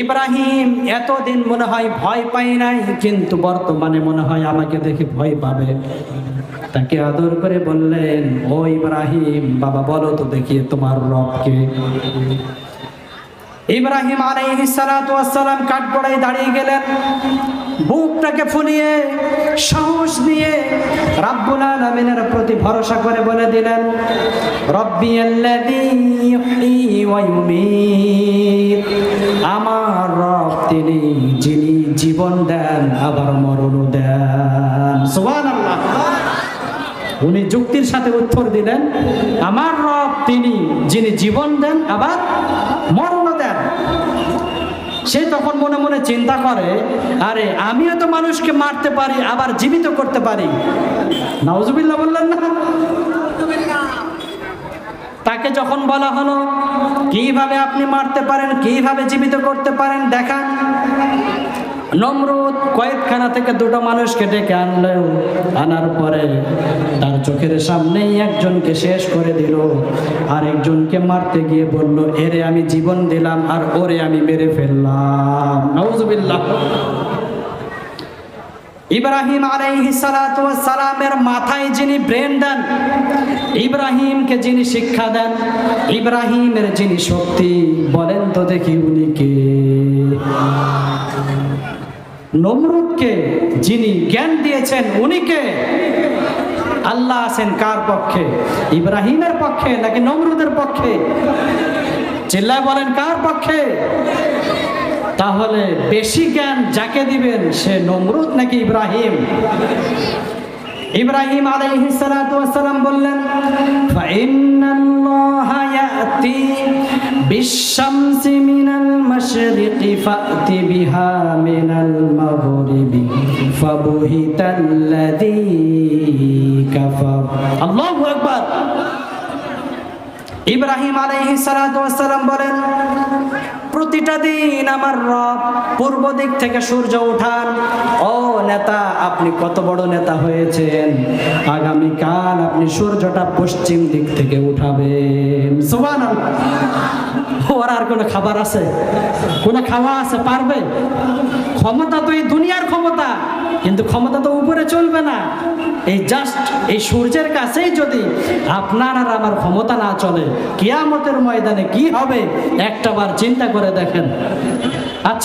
ইব্রাহিম, এতদিন মনে হয় ভয় পাই নাই, কিন্তু বর্তমানে মনে হয় আমাকে দেখে ভয় পাবে। তাকে আদর করে বললেন, ও ইব্রাহিম, বাবা বলো তো দেখি তোমার রবকে ইব্রাহিম আলাইহিস সালাতু ওয়াসসালাম কাঠগড়ায় দাঁড়িয়ে গেলেন। বুকটাকে ফুলিয়ে, সাহস নিয়ে রাব্বুল আলামিনের প্রতি ভরসা করে বলে দিলেন, রব্বি আল্লাযী ইউহয়ী ওয়া ইউমীত। আমার রব তিনি, যিনি জীবন দেন, আবার মরণ দেন। সুবহানাল্লাহ। উনি যুক্তির সাথে উত্তর দিলেন, আমার রব তিনি, যিনি জীবন দেন, আবার মরণ দেন। সে তখন মনে মনে চিন্তা করে, আরে, আমিও তো মানুষকে মারতে পারি, আবার জীবিত করতে পারি। নাউজুবিল্লাহ বললেন না। তাকে যখন বলা হলো কীভাবে আপনি মারতে পারেন, কীভাবে জীবিত করতে পারেন, দেখান। নমরুদ কয়েকখানা থেকে দুটো মানুষকে ডেকে আনলেও আনার পরে তার চোখের সামনেই একজনকে শেষ করে দিল। আর একজনকে মারতে গিয়ে বলল, এরে আমি জীবন দিলাম আর ওরে আমি মেরে ফেললাম। নওজুবিল্লাহ ইব্রাহিম আলাইহিস সালামের মাথায় যিনি ব্রেন দেন ইব্রাহিমকে যিনি শিক্ষা দেন, ইব্রাহিমের যিনি শক্তি, বলেন তো দেখি উনি কে? নমরুদকে যিনি জ্ঞান দিয়েছেন, উনি কে? আল্লাহ আছেন কার পক্ষে? ইব্রাহিমের পক্ষে নাকি নমরুদের পক্ষে? চিল্লায় বলেন, কার পক্ষে? তাহলে বেশি জ্ঞান যাকে দিবেন, সে নমরুদ নাকি ইব্রাহিম? ইব্রাহিম আলাইহিস সালাতু ওয়াস সালাম বললেন, ফাইন্নাল্লাহা ইয়াতি বিশ-শামসি মিনাল মাশরিকি ফাতি বিহা মিনাল মাগরিবি ফাবুহিতাল্লাযী কাফার। আল্লাহু আকবার। ইব্রাহিম আলাইহিস সালাতু ওয়াস সালাম বলেন প্রতিটা দিন আমার রব পূর্ব দিক থেকে সূর্য উঠান। ও নেতা, আপনি কত বড় নেতা হয়েছেন? আগামী কাল আপনি সূর্যটা পশ্চিম দিক থেকে উঠাবেন। সুবহানাল্লাহ। ওর আর কোনো খাবার আছে? কোনো খাওয়া আছে? পারবে? ক্ষমতা তো এই দুনিয়ার ক্ষমতা। কিন্তু ক্ষমতা তো উপরে চলবে না। এই জাস্ট এই সূর্যের কাছেই যদি আপনার আর আমার ক্ষমতা না চলে, কিয়ামতের ময়দানে কি হবে? একটাবার চিন্তা করে দেখেন। আচ্ছা।